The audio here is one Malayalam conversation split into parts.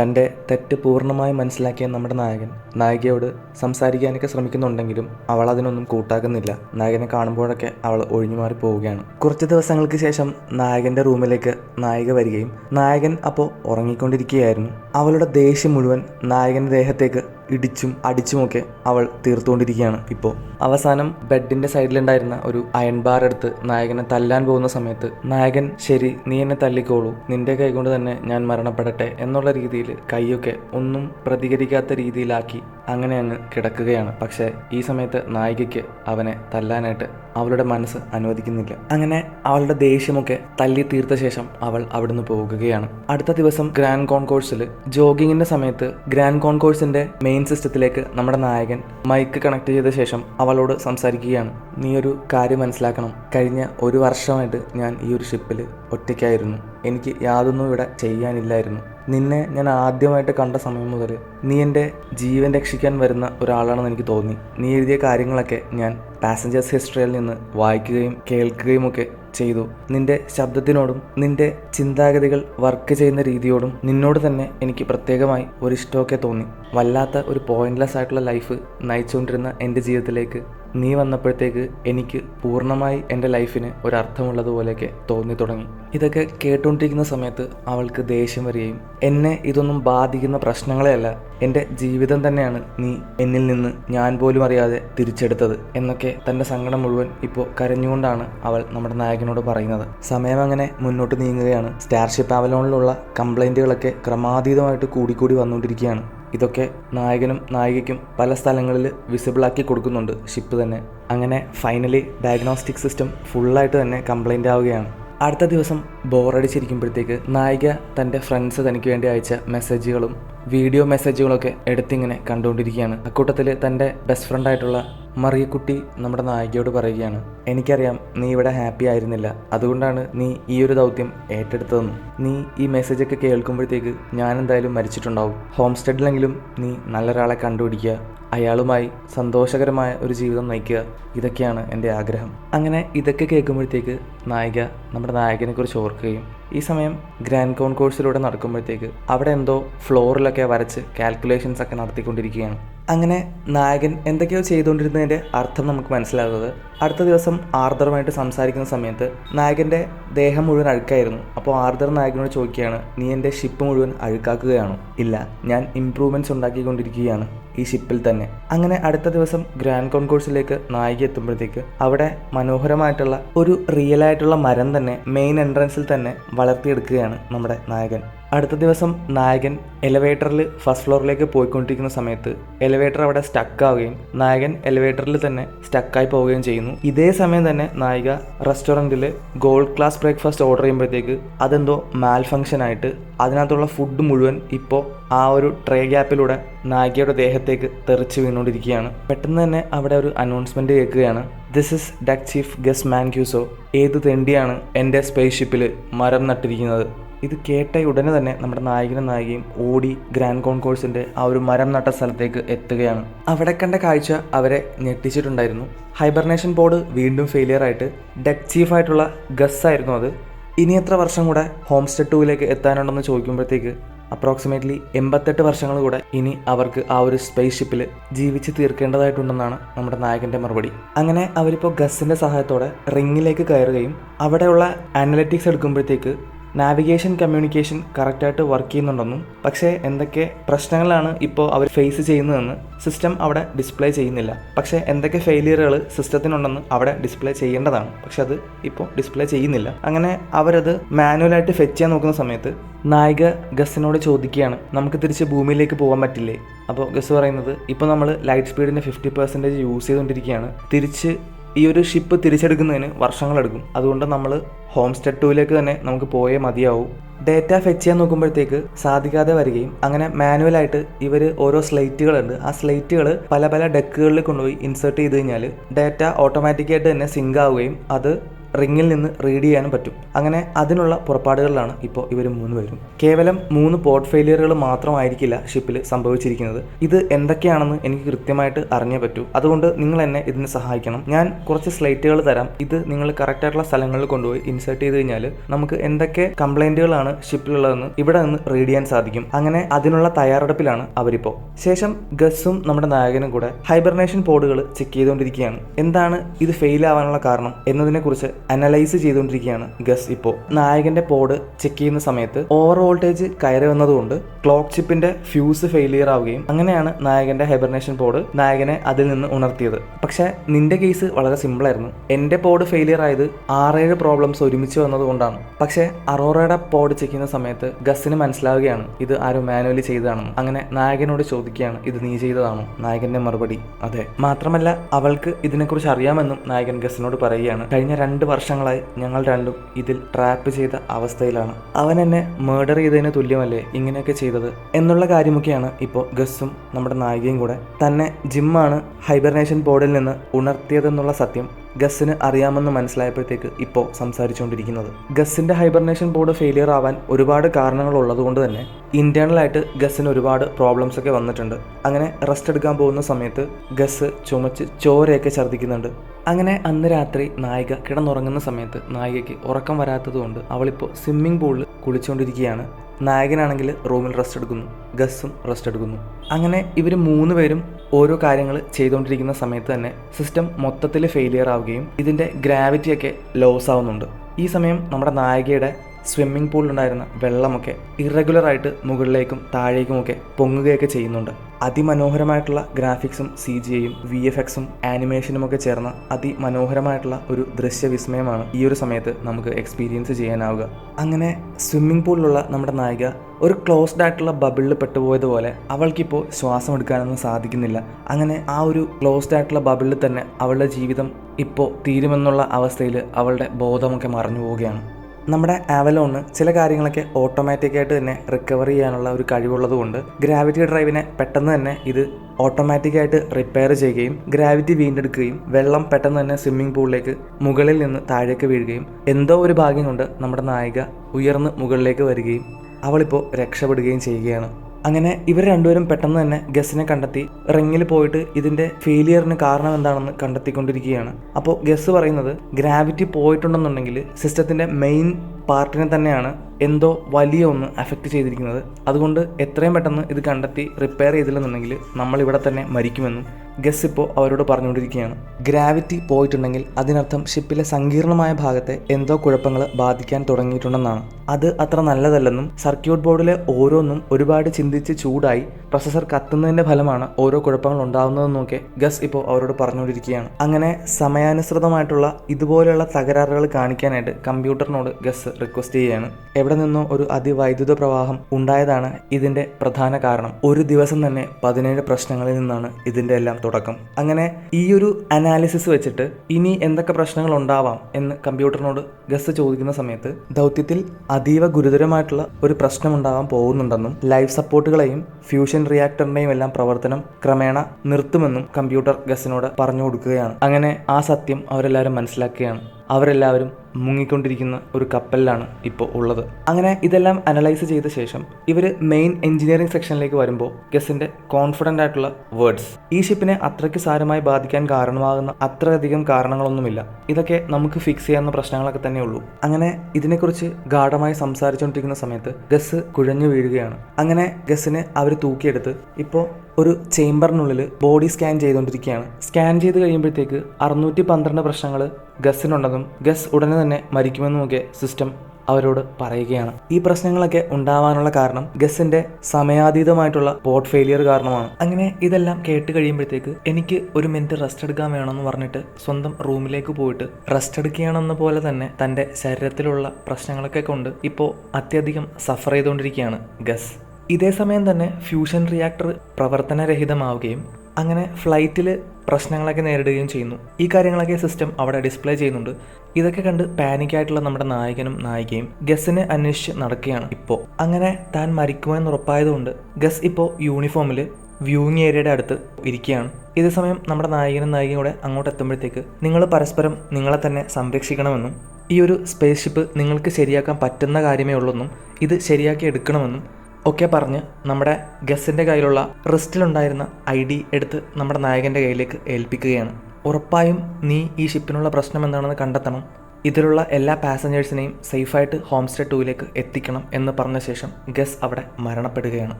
തന്റെ തെറ്റ് പൂർണമായി മനസ്സിലാക്കിയ നമ്മുടെ നായകൻ നായികയോട് സംസാരിക്കാനൊക്കെ ശ്രമിക്കുന്നുണ്ടെങ്കിലും അവൾ അതിനൊന്നും കൂട്ടാക്കുന്നില്ല. നായകനെ കാണുമ്പോഴൊക്കെ അവൾ ഒഴിഞ്ഞു മാറി പോവുകയാണ്. കുറച്ച് ദിവസങ്ങൾക്ക് ശേഷം നായകന്റെ റൂമിലേക്ക് നായിക വരികയും നായകൻ അപ്പോൾ ഉറങ്ങിക്കൊണ്ടിരിക്കുകയായിരുന്നു. അവളുടെ ദേഷ്യം മുഴുവൻ നായകന്റെ ദേഹത്തേക്ക് ഇടിച്ചും അടിച്ചുമൊക്കെ അവൾ തീർത്തുകൊണ്ടിരിക്കുകയാണ്. ഇപ്പോൾ അവസാനം ബെഡിന്റെ സൈഡിലുണ്ടായിരുന്ന ഒരു അയൺ ബാർ എടുത്ത് നായകനെ തല്ലാൻ പോകുന്ന സമയത്ത് നായകൻ ശരി നീ എന്നെ തല്ലിക്കോളൂ. നിന്റെ കൈ കൊണ്ട് തന്നെ ഞാൻ മരണപ്പെടട്ടെ എന്നുള്ള രീതിയിൽ കൈയൊക്കെ ഒന്നും പ്രതികരിക്കാത്ത രീതിയിലാക്കി അങ്ങനെ അങ്ങ് കിടക്കുകയാണ്. പക്ഷേ ഈ സമയത്ത് നായികയ്ക്ക് അവനെ തല്ലാനായിട്ട് അവളുടെ മനസ്സ് അനുവദിക്കുന്നില്ല. അങ്ങനെ അവളുടെ ദേഷ്യമൊക്കെ തല്ലി തീർത്ത ശേഷം അവൾ അവിടുന്ന് പോകുകയാണ്. അടുത്ത ദിവസം ഗ്രാൻഡ് കോൺകോഴ്സിൽ ജോഗിങ്ങിന്റെ സമയത്ത് ഗ്രാൻഡ് കോൺകോഴ്സിന്റെ മെയിൻ സിസ്റ്റത്തിലേക്ക് നമ്മുടെ നായകൻ മൈക്ക് കണക്ട് ചെയ്ത ശേഷം അവളോട് സംസാരിക്കുകയാണ്. നീ ഒരു കാര്യം മനസ്സിലാക്കണം. കഴിഞ്ഞ ഒരു വർഷമായിട്ട് ഞാൻ ഈ ഒരു ഷിപ്പിൽ ഒറ്റയ്ക്കായിരുന്നു. എനിക്ക് യാതൊന്നും ഇവിടെ ചെയ്യാനില്ലായിരുന്നു. നിന്നെ ഞാൻ ആദ്യമായിട്ട് കണ്ട സമയം മുതൽ നീ എന്റെ ജീവൻ രക്ഷിക്കാൻ വരുന്ന ഒരാളാണെന്ന് എനിക്ക് തോന്നി. നീ എഴുതിയ കാര്യങ്ങളൊക്കെ ഞാൻ പാസഞ്ചേഴ്സ് ഹിസ്റ്ററിയിൽ നിന്ന് വായിക്കുകയും കേൾക്കുകയും ഒക്കെ ചെയ്തു. നിന്റെ ശബ്ദത്തിനോടും നിന്റെ ചിന്താഗതികൾ വർക്ക് ചെയ്യുന്ന രീതിയോടും നിന്നോട് തന്നെ എനിക്ക് പ്രത്യേകമായി ഒരു ഇഷ്ടമൊക്കെ തോന്നി. വല്ലാത്ത ഒരു പോയിന്റ്ലെസ് ആയിട്ടുള്ള ലൈഫ് നയിച്ചുകൊണ്ടിരുന്ന എന്റെ ജീവിതത്തിലേക്ക് നീ വന്നപ്പോഴത്തേക്ക് എനിക്ക് പൂർണമായി എന്റെ ലൈഫിന് ഒരു അർത്ഥമുള്ളതുപോലെയൊക്കെ തോന്നി തുടങ്ങി. ഇതൊക്കെ കേട്ടുകൊണ്ടിരിക്കുന്ന സമയത്ത് അവൾക്ക് ദേഷ്യം വരികയും എന്നെ ഇതൊന്നും ബാധിക്കുന്ന പ്രശ്നങ്ങളെയല്ല. എന്റെ ജീവിതം തന്നെയാണ് നീ എന്നിൽ നിന്ന് ഞാൻ പോലും അറിയാതെ തിരിച്ചെടുത്തത് എന്നൊക്കെ തന്റെ സങ്കടം മുഴുവൻ ഇപ്പോൾ കരഞ്ഞുകൊണ്ടാണ് അവൾ നമ്മുടെ നായകനോട് പറയുന്നത്. സമയം അങ്ങനെ മുന്നോട്ട് നീങ്ങുകയാണ്. സ്റ്റാർഷിപ്പ് ആവലോണിലുള്ള കംപ്ലൈന്റുകളൊക്കെ ക്രമാതീതമായിട്ട് കൂടിക്കൂടി വന്നുകൊണ്ടിരിക്കുകയാണ്. ഇതൊക്കെ നായകനും നായികയ്ക്കും പല സ്ഥലങ്ങളിൽ വിസിബിളാക്കി കൊടുക്കുന്നുണ്ട്. ഷിപ്പ് തന്നെ. അങ്ങനെ ഫൈനലി ഡയഗ്നോസ്റ്റിക് സിസ്റ്റം ഫുള്ളായിട്ട് തന്നെ കംപ്ലൈന്റ് ആവുകയാണ്. അടുത്ത ദിവസം ബോറടിച്ചിരിക്കുമ്പോഴത്തേക്ക് നായിക തന്റെ ഫ്രണ്ട്സ് തനിക്ക് വേണ്ടി അയച്ച മെസ്സേജുകളും വീഡിയോ മെസ്സേജുകളൊക്കെ എടുത്തിങ്ങനെ കണ്ടുകൊണ്ടിരിക്കുകയാണ്. അക്കൂട്ടത്തിൽ തന്റെ ബെസ്റ്റ് ഫ്രണ്ടായിട്ടുള്ള മറിയക്കുട്ടി നമ്മുടെ നായികയോട് പറയുകയാണ് എനിക്കറിയാം നീ ഇവിടെ ഹാപ്പി ആയിരുന്നില്ല. അതുകൊണ്ടാണ് നീ ഈ ഒരു ദൗത്യം ഏറ്റെടുത്തതെന്നും. നീ ഈ മെസ്സേജൊക്കെ കേൾക്കുമ്പോഴത്തേക്ക് ഞാൻ എന്തായാലും മരിച്ചിട്ടുണ്ടാവും. ഹോം സ്റ്റഡിലെങ്കിലും നീ നല്ലൊരാളെ കണ്ടുപിടിക്കുക. അയാളുമായി സന്തോഷകരമായ ഒരു ജീവിതം നയിക്കുക ഇതൊക്കെയാണ് എന്റെ ആഗ്രഹം. അങ്ങനെ ഇതൊക്കെ കേൾക്കുമ്പോഴത്തേക്ക് നായിക നമ്മുടെ നായകനെക്കുറിച്ച് ഓർക്കുകയും ഈ സമയം ഗ്രാൻഡ് കോൺകോഴ്സിലൂടെ നടക്കുമ്പോഴത്തേക്ക് അവിടെ എന്തോ ഫ്ലോറിലൊക്കെ വരച്ച് കാൽക്കുലേഷൻസ് ഒക്കെ നടത്തിക്കൊണ്ടിരിക്കുകയാണ്. അങ്ങനെ നായകൻ എന്തൊക്കെയോ ചെയ്തുകൊണ്ടിരുന്നതിന്റെ അർത്ഥം നമുക്ക് മനസ്സിലാകുന്നത് അടുത്ത ദിവസം ആർദറുമായിട്ട് സംസാരിക്കുന്ന സമയത്ത് നായകന്റെ ദേഹം മുഴുവൻ അഴുക്കായിരുന്നു. അപ്പോൾ ആർദർ നായകനോട് ചോദിക്കുകയാണ് നീ എന്റെ ഷിപ്പ് മുഴുവൻ അഴുക്കാക്കുകയാണോ? ഇല്ല ഞാൻ ഇമ്പ്രൂവ്മെന്റ്സ് ഉണ്ടാക്കിക്കൊണ്ടിരിക്കുകയാണ്. ഈ ഷിപ്പിൽ തന്നെ. അങ്ങനെ അടുത്ത ദിവസം ഗ്രാൻഡ് കോൺകോഴ്സിലേക്ക് നായിക എത്തുമ്പോഴത്തേക്ക് അവിടെ മനോഹരമായിട്ടുള്ള ഒരു റിയൽ ആയിട്ടുള്ള മരം തന്നെ മെയിൻ എൻട്രൻസിൽ തന്നെ വളർത്തിയെടുക്കുകയാണ് നമ്മുടെ നായകൻ. അടുത്ത ദിവസം നായകൻ എലവേറ്ററിൽ ഫസ്റ്റ് ഫ്ലോറിലേക്ക് പോയിക്കൊണ്ടിരിക്കുന്ന സമയത്ത് എലവേറ്റർ അവിടെ സ്റ്റക്ക് ആവുകയും നായകൻ എലവേറ്ററിൽ തന്നെ സ്റ്റക്കായി പോവുകയും ചെയ്യുന്നു. ഇതേ സമയം തന്നെ നായിക റെസ്റ്റോറന്റിൽ ഗോൾഡ് ക്ലാസ് ബ്രേക്ക്ഫാസ്റ്റ് ഓർഡർ ചെയ്യുമ്പോഴത്തേക്ക് അതെന്തോ മാൽ ഫംഗ്ഷൻ ആയിട്ട് അതിനകത്തുള്ള ഫുഡ് മുഴുവൻ ഇപ്പോൾ ആ ഒരു ട്രേ ഗ്യാപ്പിലൂടെ നായികയുടെ ദേഹത്തേക്ക് തെറിച്ച് വീണുകൊണ്ടിരിക്കുകയാണ്. പെട്ടെന്ന് തന്നെ അവിടെ ഒരു അനൗൺസ്മെന്റ് കേൾക്കുകയാണ്. This is deck chief Gus Mancuso ഏത് തെണ്ടിയാണ് എന്റെ സ്പേസ് ഷിപ്പിൽ മരം നട്ടിരിക്കുന്നത്? ഇത് കേട്ട ഉടനെ തന്നെ നമ്മുടെ നായകനും നായികയും ഓടി ഗ്രാൻഡ് കോൺകോഴ്സിന്റെ ആ ഒരു മരം നട്ട സ്ഥലത്തേക്ക് എത്തുകയാണ്. അവിടെ കണ്ട കാഴ്ച അവരെ ഞെട്ടിച്ചിട്ടുണ്ടായിരുന്നു. ഹൈബർനേഷൻ ബോർഡ് വീണ്ടും ഫെയിലിയർ ആയിട്ട് ഡെക് ചീഫ് ആയിട്ടുള്ള ഗസ് ആയിരുന്നു അത്. ഇനി എത്ര വർഷം കൂടെ ഹോം സ്റ്റേ ടൂവിലേക്ക് എത്താനുണ്ടെന്ന് ചോദിക്കുമ്പോഴത്തേക്ക് അപ്രോക്സിമേറ്റ്ലി എൺപത്തെട്ട് വർഷങ്ങൾ കൂടെ ഇനി അവർക്ക് ആ ഒരു സ്പേസ് ഷിപ്പിൽ ജീവിച്ച് തീർക്കേണ്ടതായിട്ടുണ്ടെന്നാണ് നമ്മുടെ നായകന്റെ മറുപടി. അങ്ങനെ അവരിപ്പോൾ ഗസിന്റെ സഹായത്തോടെ റിങ്ങിലേക്ക് കയറുകയും അവിടെയുള്ള അനലറ്റിക്സ് എടുക്കുമ്പോഴത്തേക്ക് നാവിഗേഷൻ കമ്മ്യൂണിക്കേഷൻ കറക്റ്റായിട്ട് വർക്ക് ചെയ്യുന്നുണ്ടെന്നും പക്ഷേ എന്തൊക്കെ പ്രശ്നങ്ങളാണ് ഇപ്പോൾ അവർ ഫേസ് ചെയ്യുന്നതെന്ന് സിസ്റ്റം അവിടെ ഡിസ്പ്ലേ ചെയ്യുന്നില്ല. പക്ഷേ എന്തൊക്കെ ഫെയിലിയറുകൾ സിസ്റ്റത്തിനുണ്ടെന്ന് അവിടെ ഡിസ്പ്ലേ ചെയ്യേണ്ടതാണ്. പക്ഷെ അത് ഇപ്പോൾ ഡിസ്പ്ലേ ചെയ്യുന്നില്ല. അങ്ങനെ അവരത് മാനുവലായിട്ട് ഫെച്ച് ചെയ്യാൻ നോക്കുന്ന സമയത്ത് നായിക ഗസ്സിനോട് ചോദിക്കുകയാണ് നമുക്ക് തിരിച്ച് ഭൂമിയിലേക്ക് പോകാൻ പറ്റില്ലേ? അപ്പോൾ ഗസ് പറയുന്നത് ഇപ്പോൾ നമ്മൾ ലൈറ്റ് സ്പീഡിന്റെ ഫിഫ്റ്റി പെർസെന്റേജ് യൂസ് ചെയ്തുകൊണ്ടിരിക്കുകയാണ്. തിരിച്ച് ഈ ഒരു ഷിപ്പ് തിരിച്ചെടുക്കുന്നതിന് വർഷങ്ങളെടുക്കും. അതുകൊണ്ട് നമ്മൾ ഹോം സ്റ്റെ ടൂവിലേക്ക് തന്നെ നമുക്ക് പോയേ മതിയാവും. ഡേറ്റ ഫെച്ച് ചെയ്യാൻ നോക്കുമ്പോഴത്തേക്ക് സാധിക്കാതെ വരികയും അങ്ങനെ മാനുവലായിട്ട് ഇവർ ഓരോ സ്ലൈറ്റുകളുണ്ട് ആ സ്ലൈറ്റുകൾ പല പല ഡെക്കുകളിൽ കൊണ്ടുപോയി ഇൻസേർട്ട് ചെയ്ത് കഴിഞ്ഞാൽ ഡേറ്റ ഓട്ടോമാറ്റിക്കായിട്ട് തന്നെ സിങ്ക് ആവുകയും അത് റിങ്ങിൽ നിന്ന് റീഡ് ചെയ്യാനും പറ്റും. അങ്ങനെ അതിനുള്ള പുറപ്പാടുകളിലാണ് ഇപ്പോൾ ഇവർ മൂന്ന് പേരും. കേവലം മൂന്ന് പോർട്ട് ഫെയിലിയറുകൾ മാത്രമായിരിക്കില്ല ഷിപ്പിൽ സംഭവിച്ചിരിക്കുന്നത്. ഇത് എന്തൊക്കെയാണെന്ന് എനിക്ക് കൃത്യമായിട്ട് അറിഞ്ഞേ പറ്റൂ. അതുകൊണ്ട് നിങ്ങൾ എന്നെ ഇതിനെ സഹായിക്കണം. ഞാൻ കുറച്ച് സ്ലൈറ്റുകൾ തരാം. ഇത് നിങ്ങൾ കറക്റ്റ് ആയിട്ടുള്ള സ്ഥലങ്ങളിൽ കൊണ്ടുപോയി ഇൻസേർട്ട് ചെയ്ത് കഴിഞ്ഞാൽ നമുക്ക് എന്തൊക്കെ കംപ്ലൈന്റുകളാണ് ഷിപ്പിലുള്ളതെന്ന് ഇവിടെ നിന്ന് റീഡ് ചെയ്യാൻ സാധിക്കും. അങ്ങനെ അതിനുള്ള തയ്യാറെടുപ്പിലാണ് അവരിപ്പോൾ. ശേഷം ഗസ്സും നമ്മുടെ നായകനും കൂടെ ഹൈബർനേഷൻ പോഡുകൾ ചെക്ക് ചെയ്തുകൊണ്ടിരിക്കുകയാണ്. എന്താണ് ഇത് ഫെയിൽ ആവാനുള്ള കാരണം എന്നതിനെക്കുറിച്ച് അനലൈസ് ചെയ്തുകൊണ്ടിരിക്കുകയാണ് ഗസ് ഇപ്പോൾ നായകന്റെ പോഡ് ചെക്ക് ചെയ്യുന്ന സമയത്ത് ഓവർ വോൾട്ടേജ് കയറി വന്നതുകൊണ്ട് ക്ലോക്ക് ചിപ്പിന്റെ ഫ്യൂസ് ഫെയിലിയർ ആവുകയും അങ്ങനെയാണ് നായകന്റെ ഹൈബർനേഷൻ പോഡ് നായകനെ അതിൽ നിന്ന് ഉണർത്തിയത്. പക്ഷേ നിന്റെ കേസ് വളരെ സിമ്പിൾ ആയിരുന്നു. എന്റെ പോഡ് ഫെയിലിയർ ആയത് ആറേഴ് പ്രോബ്ലംസ് ഒരുമിച്ച് വന്നതുകൊണ്ടാണ്. പക്ഷേ അറോറയുടെ പോഡ് ചെക്ക് ചെയ്യുന്ന സമയത്ത് ഗസ്സിന് മനസ്സിലാവുകയാണ് ഇത് ആരും മാനുവലി ചെയ്തതാണെന്ന്. അങ്ങനെ നായകനോട് ചോദിക്കുകയാണ് ഇത് നീ ചെയ്തതാണോ? നായകന്റെ മറുപടി അതെ. മാത്രമല്ല അവൾക്ക് ഇതിനെക്കുറിച്ച് അറിയാമെന്നും നായകൻ ഗസ്സിനോട് പറയുകയാണ്. കഴിഞ്ഞ രണ്ട് വർഷങ്ങളായി ഞങ്ങൾ രണ്ടും ഇതിൽ ട്രാപ്പ് ചെയ്ത അവസ്ഥയിലാണ്. അവൻ എന്നെ മേർഡർ ചെയ്തതിന് തുല്യമല്ലേ ഇങ്ങനെയൊക്കെ ചെയ്തത്? എന്നുള്ള കാര്യമൊക്കെയാണ് ഇപ്പോൾ ഗസ്സും നമ്മുടെ നായികയും കൂടെ തന്നെ ജിമ്മാണ് ഹൈബർനേഷൻ ബോർഡിൽ നിന്ന് ഉണർത്തിയതെന്നുള്ള സത്യം ഗസ്സിന് അറിയാമെന്ന് മനസ്സിലായപ്പോഴത്തേക്ക് ഇപ്പോൾ സംസാരിച്ചുകൊണ്ടിരിക്കുന്നത്. ഗസ്സിന്റെ ഹൈബർനേഷൻ ബോർഡ് ഫെയിലിയർ ആവാൻ ഒരുപാട് കാരണങ്ങൾ ഉള്ളതുകൊണ്ട് തന്നെ ഇന്റേണലായിട്ട് ഗസ്സിന് ഒരുപാട് പ്രോബ്ലംസ് ഒക്കെ വന്നിട്ടുണ്ട്. അങ്ങനെ റെസ്റ്റ് എടുക്കാൻ പോകുന്ന സമയത്ത് ഗസ് ചുമച്ച് ചോരയൊക്കെ ഛർദ്ദിക്കുന്നുണ്ട്. അങ്ങനെ അന്ന് രാത്രി നായിക കിടന്നുറങ്ങുന്ന സമയത്ത് നായികയ്ക്ക് ഉറക്കം വരാത്തതുകൊണ്ട് അവളിപ്പോൾ സ്വിമ്മിംഗ് പൂളിൽ കുളിച്ചുകൊണ്ടിരിക്കുകയാണ് നായകനാണെങ്കിൽ റൂമിൽ റെസ്റ്റ് എടുക്കുന്നു. ഗസ്സും റെസ്റ്റ് എടുക്കുന്നു. അങ്ങനെ ഇവർ മൂന്ന് പേരും ഓരോ കാര്യങ്ങൾ ചെയ്തുകൊണ്ടിരിക്കുന്ന സമയത്ത് തന്നെ സിസ്റ്റം മൊത്തത്തിൽ ഫെയിലിയർ ആവുകയും ഇതിന്റെ ഗ്രാവിറ്റിയൊക്കെ ലോസ് ആവുന്നുണ്ട്. ഈ സമയം നമ്മുടെ നായികയുടെ സ്വിമ്മിംഗ് പൂളിലുണ്ടായിരുന്ന വെള്ളമൊക്കെ ഇറഗുലർ ആയിട്ട് മുകളിലേക്കും താഴേക്കുമൊക്കെ പൊങ്ങുകയൊക്കെ ചെയ്യുന്നുണ്ട്. അതിമനോഹരമായിട്ടുള്ള ഗ്രാഫിക്സും സി ജി ഐയും വി എഫ് എക്സും ആനിമേഷനും ഒക്കെ ചേർന്ന അതിമനോഹരമായിട്ടുള്ള ഒരു ദൃശ്യവിസ്മയമാണ് ഈ ഒരു സമയത്ത് നമുക്ക് എക്സ്പീരിയൻസ് ചെയ്യാനാവുക. അങ്ങനെ സ്വിമ്മിംഗ് പൂളിലുള്ള നമ്മുടെ നായിക ഒരു ക്ലോസ്ഡ് ആയിട്ടുള്ള ബബിളിൽ പെട്ടുപോയതുപോലെ അവൾക്കിപ്പോൾ ശ്വാസം എടുക്കാനൊന്നും സാധിക്കുന്നില്ല. അങ്ങനെ ആ ഒരു ക്ലോസ്ഡ് ആയിട്ടുള്ള ബബിളിൽ തന്നെ അവളുടെ ജീവിതം ഇപ്പോൾ തീരുമെന്നുള്ള അവസ്ഥയിൽ അവളുടെ ബോധമൊക്കെ മറഞ്ഞു പോവുകയാണ്. നമ്മുടെ ആവലോണ് ചില കാര്യങ്ങളൊക്കെ ഓട്ടോമാറ്റിക്കായിട്ട് തന്നെ റിക്കവർ ചെയ്യാനുള്ള ഒരു കഴിവുള്ളതുകൊണ്ട് ഗ്രാവിറ്റി ഡ്രൈവിനെ പെട്ടെന്ന് തന്നെ ഇത് ഓട്ടോമാറ്റിക്കായിട്ട് റിപ്പയർ ചെയ്യുകയും ഗ്രാവിറ്റി വീണ്ടെടുക്കുകയും വെള്ളം പെട്ടെന്ന് തന്നെ സ്വിമ്മിംഗ് പൂളിലേക്ക് മുകളിൽ നിന്ന് താഴേക്ക് വീഴുകയും എന്തോ ഒരു ഭാഗ്യം കൊണ്ട് നമ്മുടെ നായിക ഉയർന്ന് മുകളിലേക്ക് വരികയും അവളിപ്പോൾ രക്ഷപ്പെടുകയും ചെയ്യുകയാണ്. അങ്ങനെ ഇവർ രണ്ടുപേരും പെട്ടെന്ന് തന്നെ ഗസ്സിനെ കണ്ടെത്തി. റിങ്ങിൽ പോയിട്ട് ഇതിന്റെ ഫെയിലിയറിന് കാരണം എന്താണെന്ന് കണ്ടെത്തിക്കൊണ്ടിരിക്കുകയാണ്. അപ്പോൾ ഗസ് പറയുന്നത് ഗ്രാവിറ്റി പോയിട്ടുണ്ടെന്നുണ്ടെങ്കിൽ സിസ്റ്റത്തിന്റെ മെയിൻ പാർട്ടിനെ തന്നെയാണ് എന്തോ വലിയ ഒന്ന് അഫക്റ്റ് ചെയ്തിരിക്കുന്നത്. അതുകൊണ്ട് എത്രയും പെട്ടെന്ന് ഇത് കണ്ടെത്തി റിപ്പയർ ചെയ്തില്ലെന്നുണ്ടെങ്കിൽ നമ്മൾ ഇവിടെ തന്നെ മരിക്കുമെന്നും ഗസ് ഇപ്പോൾ അവരോട് പറഞ്ഞുകൊണ്ടിരിക്കുകയാണ്. ഗ്രാവിറ്റി പോയിട്ടുണ്ടെങ്കിൽ അതിനർത്ഥം ഷിപ്പിലെ സങ്കീർണമായ ഭാഗത്തെ എന്തോ കുഴപ്പങ്ങൾ ബാധിക്കാൻ തുടങ്ങിയിട്ടുണ്ടെന്നാണ്. അത് അത്ര നല്ലതല്ലെന്നും സർക്യൂട്ട് ബോർഡിലെ ഓരോന്നും ഒരുപാട് ചിന്തിച്ച് ചൂടായി പ്രൊസസർ കത്തുന്നതിന്റെ ഫലമാണ് ഓരോ കുഴപ്പങ്ങൾ ഉണ്ടാകുന്നതെന്നൊക്കെ ഗസ് ഇപ്പോൾ അവരോട് പറഞ്ഞുകൊണ്ടിരിക്കുകയാണ്. അങ്ങനെ സമയാനുസൃതമായിട്ടുള്ള ഇതുപോലെയുള്ള തകരാറുകൾ കാണിക്കാനായിട്ട് കമ്പ്യൂട്ടറിനോട് ഗസ് റിക്വസ്റ്റ് ചെയ്യുകയാണ്. എവിടെ നിന്നോ ഒരു അതിവൈദ്യുത പ്രവാഹം ഉണ്ടായതാണ് ഇതിന്റെ പ്രധാന കാരണം. ഒരു ദിവസം തന്നെ പതിനേഴ് പ്രശ്നങ്ങളിൽ നിന്നാണ് ഇതിന്റെ എല്ലാം തുടക്കം. അങ്ങനെ ഈ ഒരു അനാലിസിസ് വെച്ചിട്ട് ഇനി എന്തൊക്കെ പ്രശ്നങ്ങൾ ഉണ്ടാവാം എന്ന് കമ്പ്യൂട്ടറിനോട് ഗസ് ചോദിക്കുന്ന സമയത്ത് ദൗത്യത്തിൽ അതീവ ഗുരുതരമായിട്ടുള്ള ഒരു പ്രശ്നം ഉണ്ടാവാൻ പോകുന്നുണ്ടെന്നും ലൈഫ് സപ്പോർട്ടുകളെയും ഫ്യൂഷൻ റിയാക്ടറിന്റെയും എല്ലാം പ്രവർത്തനം ക്രമേണ നിർത്തുമെന്നും കമ്പ്യൂട്ടർ ഗസിനോട് പറഞ്ഞു കൊടുക്കുകയാണ്. അങ്ങനെ ആ സത്യം അവരെല്ലാവരും മനസ്സിലാക്കുകയാണ്. അവരെല്ലാവരും മുങ്ങിക്കൊണ്ടിരിക്കുന്ന ഒരു കപ്പലിലാണ് ഇപ്പോൾ ഉള്ളത്. അങ്ങനെ ഇതെല്ലാം അനലൈസ് ചെയ്ത ശേഷം ഇവർ മെയിൻ എഞ്ചിനീയറിംഗ് സെക്ഷനിലേക്ക് വരുമ്പോൾ ഗസിന്റെ കോൺഫിഡന്റ് ആയിട്ടുള്ള വേർഡ്സ് ഈ ഷിപ്പിനെ അത്രയ്ക്ക് സാരമായി ബാധിക്കാൻ കാരണമാകുന്ന അത്രയധികം കാരണങ്ങളൊന്നുമില്ല. ഇതൊക്കെ നമുക്ക് ഫിക്സ് ചെയ്യാവുന്ന പ്രശ്നങ്ങളൊക്കെ തന്നെ ഉള്ളൂ. അങ്ങനെ ഇതിനെക്കുറിച്ച് ഗാഠമായി സംസാരിച്ചുകൊണ്ടിരിക്കുന്ന സമയത്ത് ഗസ് കുഴഞ്ഞു വീഴുകയാണ്. അങ്ങനെ ഗസിനെ അവർ തൂക്കിയെടുത്ത് ഇപ്പോൾ ഒരു ചേംബറിനുള്ളിൽ ബോഡി സ്കാൻ ചെയ്തുകൊണ്ടിരിക്കുകയാണ്. സ്കാൻ ചെയ്ത് കഴിയുമ്പോഴത്തേക്ക് അറുന്നൂറ്റി പന്ത്രണ്ട് പ്രശ്നങ്ങൾ ഗസ്സിനുണ്ടെന്നും ഗസ് ഉടനെ തന്നെ മരിക്കുമെന്നുമൊക്കെ സിസ്റ്റം അവരോട് പറയുകയാണ്. ഈ പ്രശ്നങ്ങളൊക്കെ ഉണ്ടാവാനുള്ള കാരണം ഗസിന്റെ സമയാതീതമായിട്ടുള്ള പോർട്ട് ഫെയിലിയർ കാരണമാണ്. അങ്ങനെ ഇതെല്ലാം കേട്ട് കഴിയുമ്പോഴത്തേക്ക് എനിക്ക് ഒരു മിനിറ്റ് റെസ്റ്റ് എടുക്കാൻ വേണമെന്ന് പറഞ്ഞിട്ട് സ്വന്തം റൂമിലേക്ക് പോയിട്ട് റെസ്റ്റ് എടുക്കുകയാണെന്ന പോലെ തന്നെ തന്റെ ശരീരത്തിലുള്ള പ്രശ്നങ്ങളൊക്കെ കൊണ്ട് ഇപ്പോൾ അത്യധികം സഫർ ചെയ്തുകൊണ്ടിരിക്കുകയാണ് ഗസ്. ഇതേ സമയം തന്നെ ഫ്യൂഷൻ റിയാക്ടർ പ്രവർത്തനരഹിതമാവുകയും അങ്ങനെ ഫ്ലൈറ്റിൽ പ്രശ്നങ്ങളൊക്കെ നേരിടുകയും ചെയ്യുന്നു. ഈ കാര്യങ്ങളൊക്കെ സിസ്റ്റം അവിടെ ഡിസ്പ്ലേ ചെയ്യുന്നുണ്ട്. ഇതൊക്കെ കണ്ട് പാനിക്കായിട്ടുള്ള നമ്മുടെ നായകനും നായികയും ഗസിനെ അന്വേഷിച്ച് നടക്കുകയാണ് ഇപ്പോൾ അങ്ങനെ താൻ മരിക്കുമെന്ന് ഉറപ്പായതുകൊണ്ട് ഗസ് ഇപ്പോൾ യൂണിഫോമിൽ വ്യൂയിങ് ഏരിയയുടെ അടുത്ത് ഇരിക്കുകയാണ്. ഇതേ സമയം നമ്മുടെ നായകനും നായികയും കൂടെ അങ്ങോട്ട് എത്തുമ്പോഴത്തേക്ക് നിങ്ങൾ പരസ്പരം നിങ്ങളെ തന്നെ സംരക്ഷിക്കണമെന്നും ഈ ഒരു സ്പേസ് ഷിപ്പ് നിങ്ങൾക്ക് ശരിയാക്കാൻ പറ്റുന്ന കാര്യമേ ഉള്ളൂ എന്നും ഇത് ശരിയാക്കി എടുക്കണമെന്നും ഒക്കെ പറഞ്ഞ് നമ്മുടെ ഗസ്സിന്റെ കയ്യിലുള്ള റിസ്റ്റിലുണ്ടായിരുന്ന ഐ ഡി എടുത്ത് നമ്മുടെ നായകന്റെ കയ്യിലേക്ക് ഏൽപ്പിക്കുകയാണ്. ഉറപ്പായും നീ ഈ ഷിപ്പിനുള്ള പ്രശ്നം എന്താണെന്ന് കണ്ടെത്തണം. ഇതിലുള്ള എല്ലാ പാസഞ്ചേഴ്സിനെയും സേഫായിട്ട് ഹോം സ്റ്റേ ടൂവിലേക്ക് എത്തിക്കണം എന്ന് പറഞ്ഞ ശേഷം ഗസ് അവിടെ മരണപ്പെടുകയാണ്.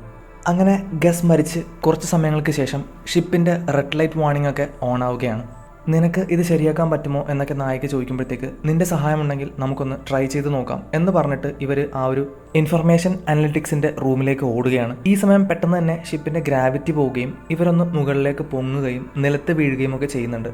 അങ്ങനെ ഗസ് മരിച്ച് കുറച്ച് സമയങ്ങൾക്ക് ശേഷം ഷിപ്പിന്റെ റെഡ് ലൈറ്റ് വാണിംഗ് ഒക്കെ ഓൺ ആവുകയാണ്. നിനക്ക് ഇത് ശരിയാക്കാൻ പറ്റുമോ എന്നൊക്കെ നായിക ചോദിക്കുമ്പോഴത്തേക്ക് നിന്റെ സഹായമുണ്ടെങ്കിൽ നമുക്കൊന്ന് ട്രൈ ചെയ്ത് നോക്കാം എന്ന് പറഞ്ഞിട്ട് ഇവർ ആ ഒരു ഇൻഫർമേഷൻ അനലിറ്റിക്സിന്റെ റൂമിലേക്ക് ഓടുകയാണ്. ഈ സമയം പെട്ടെന്ന് തന്നെ ഷിപ്പിന്റെ ഗ്രാവിറ്റി പോവുകയും ഇവരൊന്ന് മുകളിലേക്ക് പൊങ്ങുകയും നിലത്ത് വീഴുകയും ഒക്കെ ചെയ്യുന്നുണ്ട്.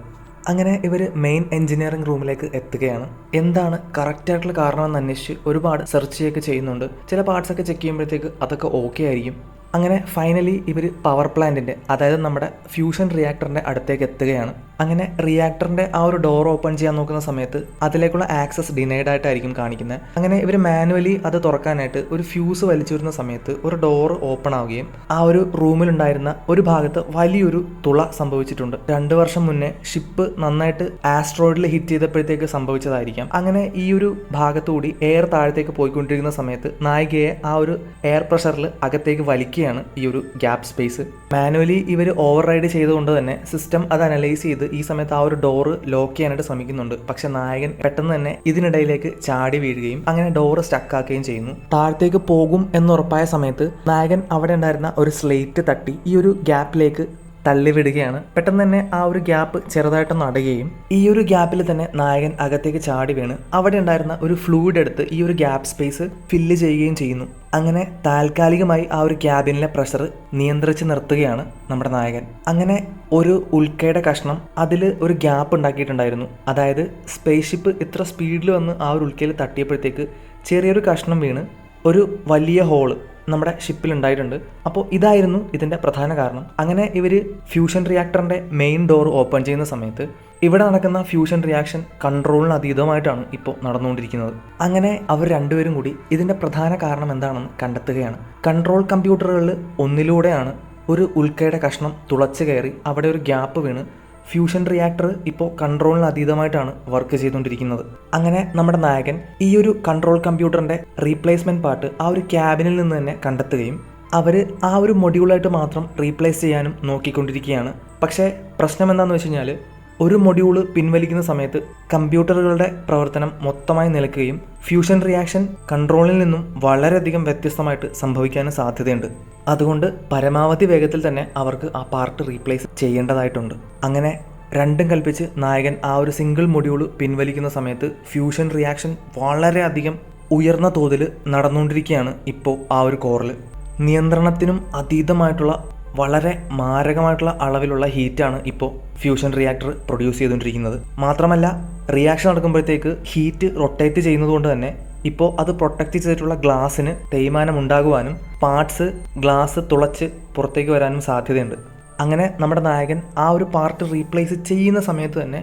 അങ്ങനെ ഇവർ മെയിൻ എഞ്ചിനീയറിംഗ് റൂമിലേക്ക് എത്തുകയാണ്. എന്താണ് കറക്റ്റ് ആയിട്ടുള്ള കാരണം എന്ന് അന്വേഷിച്ച് ഒരുപാട് സെർച്ച് ചെയ്യൊക്കെ ചെയ്യുന്നുണ്ട്. ചില പാർട്സ് ഒക്കെ ചെക്ക് ചെയ്യുമ്പോഴത്തേക്ക് അതൊക്കെ ഓക്കെ ആയിരിക്കും. അങ്ങനെ ഫൈനലി ഇവർ പവർ പ്ലാന്റിന്റെ അതായത് നമ്മുടെ ഫ്യൂഷൻ റിയാക്ടറിന്റെ അടുത്തേക്ക് എത്തുകയാണ്. അങ്ങനെ റിയാക്ടറിന്റെ ആ ഒരു ഡോർ ഓപ്പൺ ചെയ്യാൻ നോക്കുന്ന സമയത്ത് അതിലേക്കുള്ള ആക്സസ് ഡിനൈഡ് ആയിട്ടായിരിക്കും കാണിക്കുന്നത്. അങ്ങനെ ഇവർ മാനുവലി അത് തുറക്കാനായിട്ട് ഒരു ഫ്യൂസ് വലിച്ചു വരുന്ന സമയത്ത് ഒരു ഡോർ ഓപ്പൺ ആവുകയും ആ ഒരു റൂമിലുണ്ടായിരുന്ന ഒരു ഭാഗത്ത് വലിയൊരു തുള സംഭവിച്ചിട്ടുണ്ട്. രണ്ട് വർഷം മുന്നേ ഷിപ്പ് നന്നായിട്ട് ആസ്ട്രോയിഡിൽ ഹിറ്റ് ചെയ്തപ്പോഴത്തേക്ക് സംഭവിച്ചതായിരിക്കാം. അങ്ങനെ ഈ ഒരു ഭാഗത്തുകൂടി എയർ താഴത്തേക്ക് പോയിക്കൊണ്ടിരിക്കുന്ന സമയത്ത് നായികയെ ആ ഒരു എയർ പ്രഷറിൽ അകത്തേക്ക് വലിക്കുകയാണ് ഈ ഒരു ഗ്യാപ്പ് സ്പേസ് മാനുവലി ഇവർ ഓവർ റൈഡ് ചെയ്തുകൊണ്ട് തന്നെ സിസ്റ്റം അത് അനലൈസ് ചെയ്ത് ഈ സമയത്ത് ആ ഒരു ഡോറ് ലോക്ക് ചെയ്യാനായിട്ട് ശ്രമിക്കുന്നുണ്ട്. പക്ഷെ നായകൻ പെട്ടെന്ന് തന്നെ ഇതിനിടയിലേക്ക് ചാടി വീഴുകയും അങ്ങനെ ഡോറ് സ്റ്റക്കാക്കുകയും ചെയ്യുന്നു. താഴത്തേക്ക് പോകും എന്നുറപ്പായ സമയത്ത് നായകൻ അവിടെ ഉണ്ടായിരുന്ന ഒരു സ്ലേറ്റ് തട്ടി ഈ ഒരു ഗ്യാപ്പിലേക്ക് തള്ളിവിടുകയാണ്. പെട്ടെന്ന് തന്നെ ആ ഒരു ഗ്യാപ്പ് ചെറുതായിട്ടൊന്ന് അടയുകയും ഈ ഒരു ഗ്യാപ്പിൽ തന്നെ നായകൻ അകത്തേക്ക് ചാടി വീണ്. അവിടെ ഉണ്ടായിരുന്ന ഒരു ഫ്ലൂയിഡ് എടുത്ത് ഈ ഒരു ഗ്യാപ്പ് സ്പേസ് ഫില്ല് ചെയ്യുകയും ചെയ്യുന്നു. അങ്ങനെ താൽക്കാലികമായി ആ ഒരു ക്യാബിനിലെ പ്രഷർ നിയന്ത്രിച്ച് നിർത്തുകയാണ് നമ്മുടെ നായകൻ. അങ്ങനെ ഒരു ഉൽക്കയുടെ കഷ്ണം അതിൽ ഒരു ഗ്യാപ്പ് ഉണ്ടാക്കിയിട്ടുണ്ടായിരുന്നു. അതായത് സ്പേസ് ഷിപ്പ് ഇത്ര സ്പീഡിൽ വന്ന് ആ ഒരു ഉൽക്കയിൽ തട്ടിയപ്പോഴത്തേക്ക് ചെറിയൊരു കഷ്ണം വീണ്. ഒരു വലിയ ഹോൾ നമ്മുടെ ഷിപ്പിൽ ഉണ്ടായിട്ടുണ്ട്. അപ്പോൾ ഇതായിരുന്നു ഇതിന്റെ പ്രധാന കാരണം. അങ്ങനെ ഇവർ ഫ്യൂഷൻ റിയാക്ടറിന്റെ മെയിൻ ഡോർ ഓപ്പൺ ചെയ്യുന്ന സമയത്ത് ഇവിടെ നടക്കുന്ന ഫ്യൂഷൻ റിയാക്ഷൻ കൺട്രോളിന് അതീതമായിട്ടാണ് ഇപ്പോൾ നടന്നുകൊണ്ടിരിക്കുന്നത്. അങ്ങനെ അവർ രണ്ടുപേരും കൂടി ഇതിന്റെ പ്രധാന കാരണം എന്താണെന്ന് കണ്ടെത്തുകയാണ്. കൺട്രോൾ കമ്പ്യൂട്ടറുകളിൽ ഒന്നിലൂടെയാണ് ഒരു ഉൽക്കയുടെ കഷ്ണം തുളച്ച് കയറി അവിടെ ഒരു ഗ്യാപ്പ് വീണ് ഫ്യൂഷൻ റിയാക്ടർ ഇപ്പോൾ കൺട്രോളിന് അതീതമായിട്ടാണ് വർക്ക് ചെയ്തുകൊണ്ടിരിക്കുന്നത്. അങ്ങനെ നമ്മുടെ നായകൻ ഈ ഒരു കൺട്രോൾ കമ്പ്യൂട്ടറിന്റെ റീപ്ലേസ്മെന്റ് പാർട്ട് ആ ഒരു ക്യാബിനിൽ നിന്ന് തന്നെ കണ്ടെത്തുകയും അവർ ആ ഒരു മൊഡ്യൂളായിട്ട് മാത്രം റീപ്ലേസ് ചെയ്യാനും നോക്കിക്കൊണ്ടിരിക്കുകയാണ്. പക്ഷേ പ്രശ്നം എന്താണെന്ന് വെച്ച് കഴിഞ്ഞാൽ ഒരു മൊഡ്യൂൾ പിൻവലിക്കുന്ന സമയത്ത് കമ്പ്യൂട്ടറുകളുടെ പ്രവർത്തനം മൊത്തമായി നിലയ്ക്കുകയും ഫ്യൂഷൻ റിയാക്ഷൻ കൺട്രോളിൽ നിന്നും വളരെയധികം വ്യത്യസ്തമായിട്ട് സംഭവിക്കാനും സാധ്യതയുണ്ട്. അതുകൊണ്ട് പരമാവധി വേഗത്തിൽ തന്നെ അവർക്ക് ആ പാർട്ട് റീപ്ലേസ് ചെയ്യേണ്ടതായിട്ടുണ്ട്. അങ്ങനെ രണ്ടും കൽപ്പിച്ച് നായകൻ ആ ഒരു സിംഗിൾ മൊഡ്യൂൾ പിൻവലിക്കുന്ന സമയത്ത് ഫ്യൂഷൻ റിയാക്ഷൻ വളരെയധികം ഉയർന്ന തോതിൽ നടന്നുകൊണ്ടിരിക്കുകയാണ് ഇപ്പോൾ ആ ഒരു കോറിൽ നിയന്ത്രണത്തിനും അതീതമായിട്ടുള്ള വളരെ മാരകമായിട്ടുള്ള അളവിലുള്ള ഹീറ്റാണ് ഇപ്പോൾ ഫ്യൂഷൻ റിയാക്ടർ പ്രൊഡ്യൂസ് ചെയ്തുകൊണ്ടിരിക്കുന്നത്. മാത്രമല്ല റിയാക്ഷൻ നടക്കുമ്പോഴത്തേക്ക് ഹീറ്റ് റൊട്ടേറ്റ് ചെയ്യുന്നതുകൊണ്ട് തന്നെ ഇപ്പോൾ അത് പ്രൊട്ടക്റ്റ് ചെയ്തിട്ടുള്ള ഗ്ലാസ്സിന് തേയ്മാനം ഉണ്ടാകുവാനും പാർട്സ് ഗ്ലാസ് തുളച്ച് പുറത്തേക്ക് വരാനും സാധ്യതയുണ്ട്. അങ്ങനെ നമ്മുടെ നായകൻ ആ ഒരു പാർട്ട് റീപ്ലേസ് ചെയ്യുന്ന സമയത്ത് തന്നെ